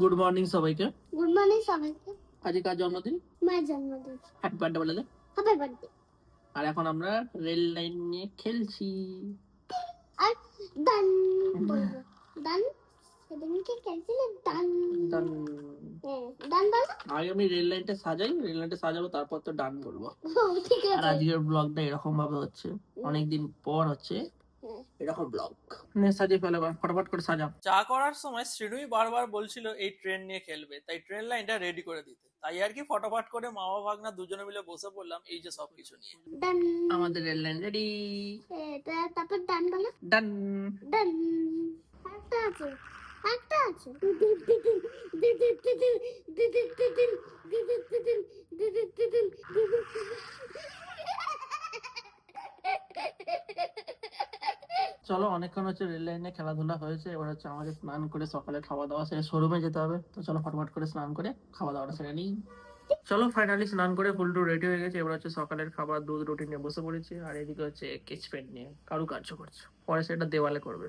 Good morning সবাইকে। Good morning সবাইকে। আজকে কার জন্মদিন? মায়ের জন্মদিন। হ্যাপি বার্থডে বলে দে। হ্যাপি বার্থডে আর এখন আমরা রেল লাইন নিয়ে খেলছি। আর ডান বলব। ডান? সেদিনকে খেলছিলে? ডান। ডান। হ্যাঁ, ডান বলো। আগে আমি রেল লাইনটা সাজাই রেল লাইনটা সাজাবো তারপর তো ডান বলব। আর আজকের ব্লগটা এরকম ভাবে হচ্ছে অনেকদিন পর হচ্ছে। এরকম ব্লগ সাজিয়ে ফেলে ফটাফট করে সাজা চা করার সময় শ্রীনুই বারবার বলছিল এই ট্রেন নিয়ে খেলবে তাই ট্রেন লাইনটা রেডি করে দিতে তাই আর কি ফটাফট করে মামা ভাগনা দুজনে মিলে বসে পড়লাম এই যে সবকিছু নিয়ে আমাদের রেল লাইন রেডি তারপর ডান বলো ডান ডান একটা আছে একটা আছে চলো অনেকক্ষণ হচ্ছে রেল লাইনে খেলাধুলা হয়েছে এবার হচ্ছে আমাকে স্নান করে সকালে খাওয়া দাওয়া সেরে শোরুমে যেতে হবে। তো চলো ফটফট করে স্নান করে খাওয়া দাওয়াটা সেরে নিই। চলো ফাইনালি স্নান করে ফুল টু রেডি হয়ে গেছে এবার হচ্ছে সকালের খাবার দুধ রুটি নিয়ে বসে পড়েছি আর এদিকে হচ্ছে কেচ পেন নিয়ে কারুকার্য করছে। পরে সেটা দেওয়ালে করবে।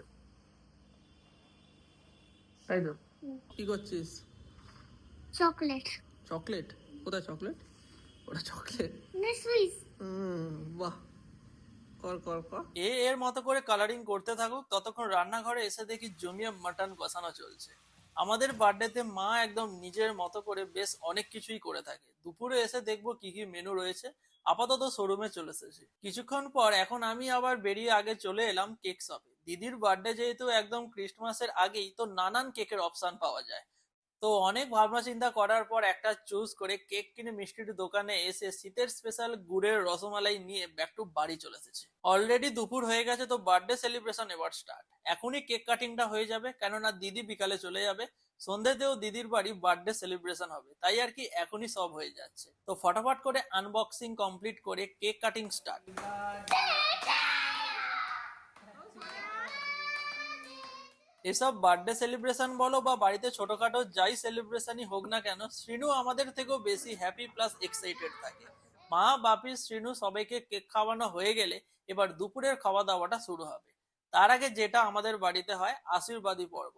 তাই তো। কি করছিস? চকলেট। চকলেট? কোথায় চকলেট? ওটা চকলেট। বাহ। এ, এর মতো করে কালারিং করতে থাকুক, ততক্ষণ রান্নাঘরে এসে দেখি জমিয়ে মাটন কষানো চলছে। আমাদের বার্থডেতে মা একদম নিজের মতো করে বেশ অনেক কিছুই করে থাকে। দুপুরে এসে দেখব কি কি মেনু রয়েছে। আপাতত শোরুমে চলে এসেছি। কিছুক্ষণ পর এখন আমি আবার বেরিয়ে আগে চলে এলাম কেক শপে দিদির বার্থডে যেহেতু একদম ক্রিসমাসের আগেই, তো নানান কেকের অপশন পাওয়া যায়। তো অনেক ভাবনা চিন্তা করার পর একটা চুজ করে কেক কিনে মিষ্টির দোকানে এসে শীতের স্পেশাল গুড়ের রসমালাই নিয়ে ব্যাক টু বাড়ি চলে এসেছে। অলরেডি দুপুর হয়ে গেছে তো বার্থডে সেলিব্রেশন এবার স্টার্ট এখনই কেক কাটিংটা হয়ে যাবে, কেননা দিদি বিকালে চলে যাবে। সন্ধ্যেতেও দিদির বাড়ি বার্থডে সেলিব্রেশন হবে, তাই আর কি এখনই সব হয়ে যাচ্ছে। তো ফটাফট করে আনবক্সিং কমপ্লিট করে কেক কাটিং স্টার্ট এসব বার্থডে সেলিব্রেশন বলো বা বাড়িতে ছোটখাটো যাই সেলিব্রেশনই হোক না কেন, শ্রীনু আমাদের থেকেও বেশি হ্যাপি প্লাস এক্সাইটেড থাকে। মা, বাপি, শ্রীনু সবাইকে কেক খাওয়ানো হয়ে গেলে এবার দুপুরের খাওয়া দাওয়াটা শুরু হবে। তার আগে যেটা আমাদের বাড়িতে হয়, আশীর্বাদী পর্ব।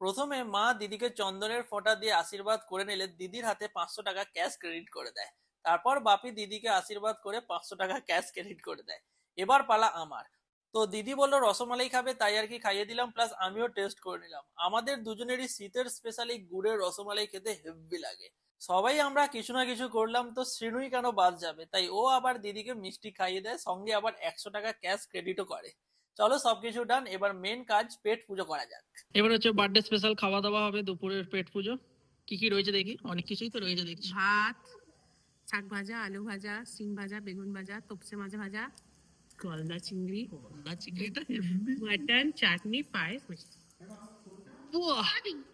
প্রথমে মা দিদিকে চন্দনের ফোঁটা দিয়ে আশীর্বাদ করে নিলে দিদির হাতে পাঁচশো টাকা ক্যাশ ক্রেডিট করে দেয়। তারপর বাপি দিদিকে আশীর্বাদ করে পাঁচশো টাকা ক্যাশ ক্রেডিট করে দেয়। এবার পালা আমার। তো দিদি বলল রসমালাই খাবে তাই আর কি খাইয়ে দিলাম প্লাস আমিও টেস্ট করে নিলাম। আমাদের দুজনেরই শীতের স্পেশালি গুড়ের রসমালাই খেতে হেভি লাগে। সবাই আমরা কিছু না কিছু করলাম তো শ্রীনুই কেন বাদ যাবে? তাই ও আবার দিদিকে মিষ্টি খাইয়ে দেয় সঙ্গে আবার একশো টাকা ক্যাশ ক্রেডিটও করে। চলো সবকিছু ডান এবার মেন কাজ পেট পুজো করা যাক। এবার হচ্ছে বার্থডে স্পেশাল খাওয়া দাওয়া হবে দুপুরের পেট পুজো। কি কি রয়েছে দেখি? অনেক কিছুই তো রয়েছে দেখি ভাত শাক ভাজা আলু ভাজা সিম ভাজা বেগুন ভাজা তপসে মাছ ভাজা গলদা চিংড়ি চিংড়িটা মাটন চাটনি পায়েস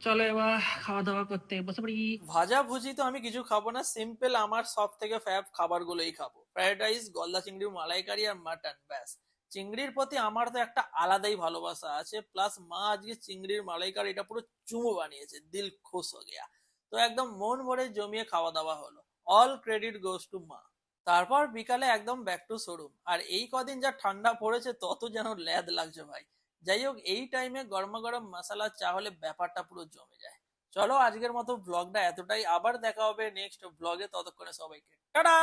চলো এবার খাওয়া দাওয়া করতে বসে পড়ি। ভাজা ভুজি তো আমি কিছু খাব না সিম্পল আমার সব থেকে ফ্যাব খাবারগুলোই খাব। ফ্রাইড রাইস গলদা চিংড়ি মালাইকারি আর মাটন ব্যাস। চিংড়ির প্রতি আমার তো একটা আলাদাই ভালোবাসা আছে প্লাস মা আজকে চিংড়ির মালাইকারি এটা পুরো চুমু বানিয়েছে দিল খুশ হয়ে গিয়া। তো একদম মন ভরে জমিয়ে খাওয়া দাওয়া হলো। অল ক্রেডিট গোস টু মা। তারপর বিকালে একদম ব্যাক টু শোরুম আর এই কদিন যা ঠান্ডা পড়েছে, তত যেন ল্যাদ লাগছে ভাই। যাই হোক, এই টাইমে গরমা গরম মশালা, চা হলে ব্যাপারটা পুরো জমে যায়। চলো আজকের মতো ব্লগটা এতটাই। আবার দেখা হবে নেক্সট ব্লগে ততক্ষণে সবাইকে। টাটা!